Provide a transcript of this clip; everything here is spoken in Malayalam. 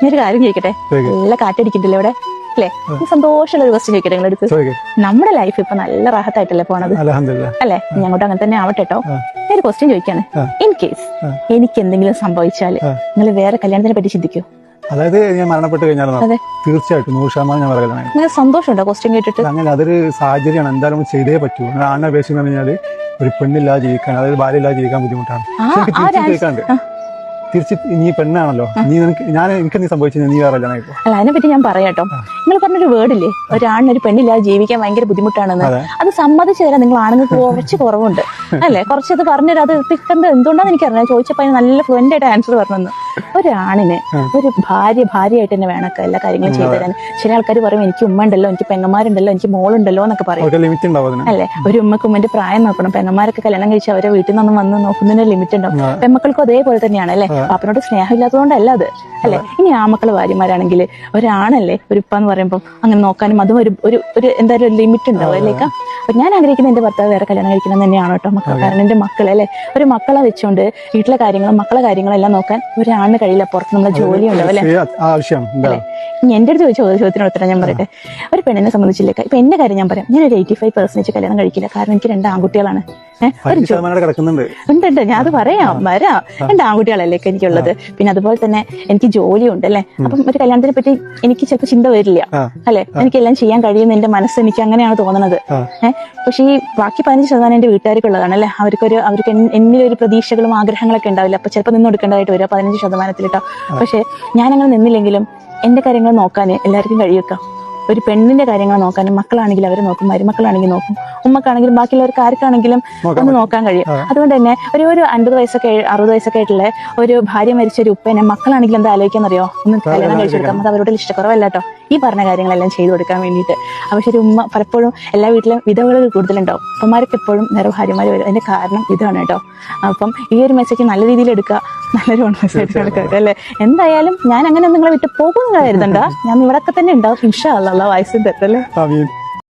ഞാൻ ഒരു കാര്യം ചോദിക്കട്ടെ? ചോദിക്ക്. നല്ല കാറ്റടിക്കണ്ടല്ലോ ഇവിടെ? അല്ലേ? സന്തോഷമുള്ള ഒരു ക്വസ്റ്റ്യൻ ചോദിക്കട്ടെ നിങ്ങളുടെ അടുത്ത് നമ്മുടെ ലൈഫ് ഇപ്പൊ നല്ല റാഹത്തായിട്ടല്ലേ പോണത്? അല്ലെ? അങ്ങോട്ട് അങ്ങനെ തന്നെ ആവട്ടെ കേട്ടോ ഞാനൊരു ക്വസ്റ്റ്യൻ ചോദിക്കാണ്. ഇൻ കേസ് എനിക്ക് എന്തെങ്കിലും സംഭവിച്ചാൽ നിങ്ങൾ വേറെ കല്യാണത്തിനെ പറ്റി ചിന്തിക്കൂ. അതായത് ഞാൻ മരണപ്പെട്ട് കഴിഞ്ഞാൽ. തീർച്ചയായിട്ടും നൂറ് ശതമാനം ഞാൻ പറയലാണ് നിങ്ങൾക്ക് സന്തോഷമുണ്ടോ ക്വസ്റ്റ്യൻ കേട്ടിട്ട്? അങ്ങനെ അതൊരു സാഹചര്യമാണ്. എന്തായാലും ചെയ്തേ പറ്റൂ. ആണിനെ അപേക്ഷിച്ച് കഴിഞ്ഞാൽ ഒരു പെണ്ണില്ലാതെ ജീവിക്കാൻ അതായത് ഭാര്യ ഇല്ലാതെ ജീവിക്കാൻ ബുദ്ധിമുട്ടാണ്. ഒരു തിരിച്ച് നീ പെണ്ണാണല്ലോ. നീ നിനക്ക് ഞാൻ എനിക്ക് നീ സംഭവിച്ചു നീ വേറെ അല്ല അതിനെ പറ്റി ഞാൻ പറയാട്ടോ നിങ്ങൾ പറഞ്ഞൊരു വേർഡില്ലേ? ഒരാണിന് ഒരു പെണ്ണില്ലാതെ ജീവിക്കാൻ ഭയങ്കര ബുദ്ധിമുട്ടാണെന്ന്. അതെ. സമ്മതിച്ചു തരാൻ നിങ്ങൾ ആണുങ്ങൾക്ക് കുറച്ച് കുറവുണ്ട്. അല്ലേ? കുറച്ചത് പറഞ്ഞുതരാം അത് എന്തുകൊണ്ടാന്ന് എനിക്കറിയാം ചോദിച്ചപ്പോൾ നല്ല ഫ്ലുവന്റ് ആയിട്ട് ആൻസർ പറഞ്ഞു ഒരാണിന് ഒരു ഭാര്യ ഭാര്യയായിട്ട് തന്നെ വേണമൊക്കെ എല്ലാ കാര്യങ്ങളും ചെയ്തു തരാൻ. ചില ആൾക്കാർ പറയും എനിക്ക് ഉമ്മ ഉണ്ടല്ലോ എനിക്ക് പെങ്ങന്മാരുണ്ടല്ലോ എനിക്ക് മോളുണ്ടല്ലോ എന്നൊക്കെ പറയും. അല്ലെ? ഒരു ഉമ്മക്ക് ഉമ്മന്റെ പ്രായം നോക്കണം. പെങ്ങന്മാരൊക്കെ കല്യാണം കഴിച്ച് അവരെ വീട്ടിൽ നിന്നും വന്ന് നോക്കുന്നതിന് ലിമിറ്റ് ഉണ്ടാവും. പെമ്മക്കൾക്കും അതേപോലെ തന്നെയാണ് അല്ലേ? പാപ്പനോട് സ്നേഹമില്ലാത്തതുകൊണ്ടല്ല അത് അല്ലെ? ഇനി ആമക്കൾ ഭാര്യമാരാണെങ്കിൽ ഒരാണല്ലേ ഒരു ഉപ്പ എന്ന് പറയുമ്പോൾ അങ്ങനെ നോക്കാനും അതും ഒരു ഒരു ഒരു എന്തായാലും ഒരു ലിമിറ്റ് ഉണ്ടാവും അല്ലേക്ക? അപ്പൊ ഞാൻ ആഗ്രഹിക്കുന്ന എന്റെ ഭർത്താവ് വേറെ കല്യാണം കഴിക്കണം തന്നെയാണ് കേട്ടോ മക്കൾ കാരണം എന്റെ മക്കളെ അല്ലെ? ഒരു മക്കളെ വെച്ചുകൊണ്ട് വീട്ടിലെ കാര്യങ്ങളും മക്കളെ കാര്യങ്ങളും എല്ലാം നോക്കാൻ ഒരാണിന് കഴിയില്ല പുറത്ത് നമ്മളെ ജോലി ഉണ്ടാവും അല്ലെ? ശരി, ആവശ്യമാണ് എന്താ ഇനി എന്റെ അടുത്ത് ചോദിച്ച ഒരു ചോദ്യത്തിന് ഉത്തരം ഞാൻ പറയട്ടെ? ഒരു പെണ്ണിനെ സംബന്ധിച്ചില്ല? ഇപ്പൊ എന്റെ കാര്യം ഞാൻ പറയാം. ഞാൻ ഒരു എയ്റ്റി ഫൈവ് പെർസെന്റേജ് കല്യാണം കഴിക്കില്ല. കാരണം എനിക്ക് രണ്ട് ആൺകുട്ടികളാണ്. ഉണ്ട് ഉണ്ട് ഞാൻ അത് പറയാം. വരാം. രണ്ട് ആൺകുട്ടികളല്ലേ എനിക്കുള്ളത്. പിന്നെ അതുപോലെ തന്നെ എനിക്ക് ജോലിയുണ്ട് അല്ലെ അപ്പം ഒരു കല്യാണത്തിനെ പറ്റി എനിക്ക് ചിലപ്പോൾ ചിന്ത വരില്ല. അല്ലെ? എനിക്ക് എല്ലാം ചെയ്യാൻ കഴിയുന്ന എന്റെ മനസ്സ് എനിക്ക് അങ്ങനെയാണ് തോന്നുന്നത്. ഏഹ് പക്ഷെ ഈ ബാക്കി പതിനഞ്ച് ശതമാനം എന്റെ വീട്ടുകാർക്കുള്ളതാണ് അല്ലെ അവർക്കൊരു അവർക്ക് എന്നിലൊരു പ്രതീക്ഷകളും ആഗ്രഹങ്ങളൊക്കെ ഉണ്ടാവില്ല. അപ്പൊ ചിലപ്പോൾ നിന്ന് കൊടുക്കേണ്ടതായിട്ട് വരും പതിനഞ്ച് ശതമാനത്തിൽ കേട്ടോ പക്ഷെ ഞാനങ്ങനെ നിന്നില്ലെങ്കിലും എന്റെ കാര്യങ്ങൾ നോക്കാൻ എല്ലാവർക്കും കഴിയുക ഒരു പെണ്ണിന്റെ കാര്യങ്ങൾ നോക്കാനും മക്കളാണെങ്കിൽ അവരെ നോക്കും മരുമക്കളാണെങ്കിൽ നോക്കും ഉമ്മക്കാണെങ്കിലും ബാക്കിയുള്ളവർക്ക് ആർക്കാണെങ്കിലും ഒന്ന് നോക്കാൻ കഴിയും. അതുകൊണ്ട് തന്നെ ഒരു ഒരു അൻപത് വയസ്സൊക്കെ അറുപത് വയസ്സൊക്കെ ആയിട്ടുള്ള ഒരു ഭാര്യ മരിച്ച ഒരു ഉപ്പേനെ മക്കളാണെങ്കിൽ എന്താ ആലോചിക്കാന്നറിയോ? ഒന്ന് കല്യാണം കഴിച്ചെടുക്കാം. അത് അവരോട് ഇഷ്ടക്കുറവല്ല കേട്ടോ. ഈ പറഞ്ഞ കാര്യങ്ങളെല്ലാം ചെയ്തു കൊടുക്കാൻ വേണ്ടിയിട്ട്. പക്ഷെ ശരി ഉമ്മ പലപ്പോഴും എല്ലാ വീട്ടിലും വിധവകൾ കൂടുതലുണ്ടാവും. അപ്പന്മാർക്ക് എപ്പോഴും നിറഭാര്യമാർ ഭാര്യമാർ വരും. അതിന്റെ കാരണം ഇതാണ് കേട്ടോ. അപ്പം ഈ ഒരു മെസ്സേജ് നല്ല രീതിയിൽ എടുക്കുക. നല്ലൊരു മെസ്സേജ് എടുക്കുക അല്ലേ? എന്തായാലും ഞാൻ അങ്ങനെ നിങ്ങളെ വിട്ട് പോകുന്ന കരുതണ്ട. ഞാൻ ഇവിടൊക്കെ തന്നെ ഉണ്ടാവും ഇൻഷാ അല്ല? തരത്തല്ലേ ആമീൻ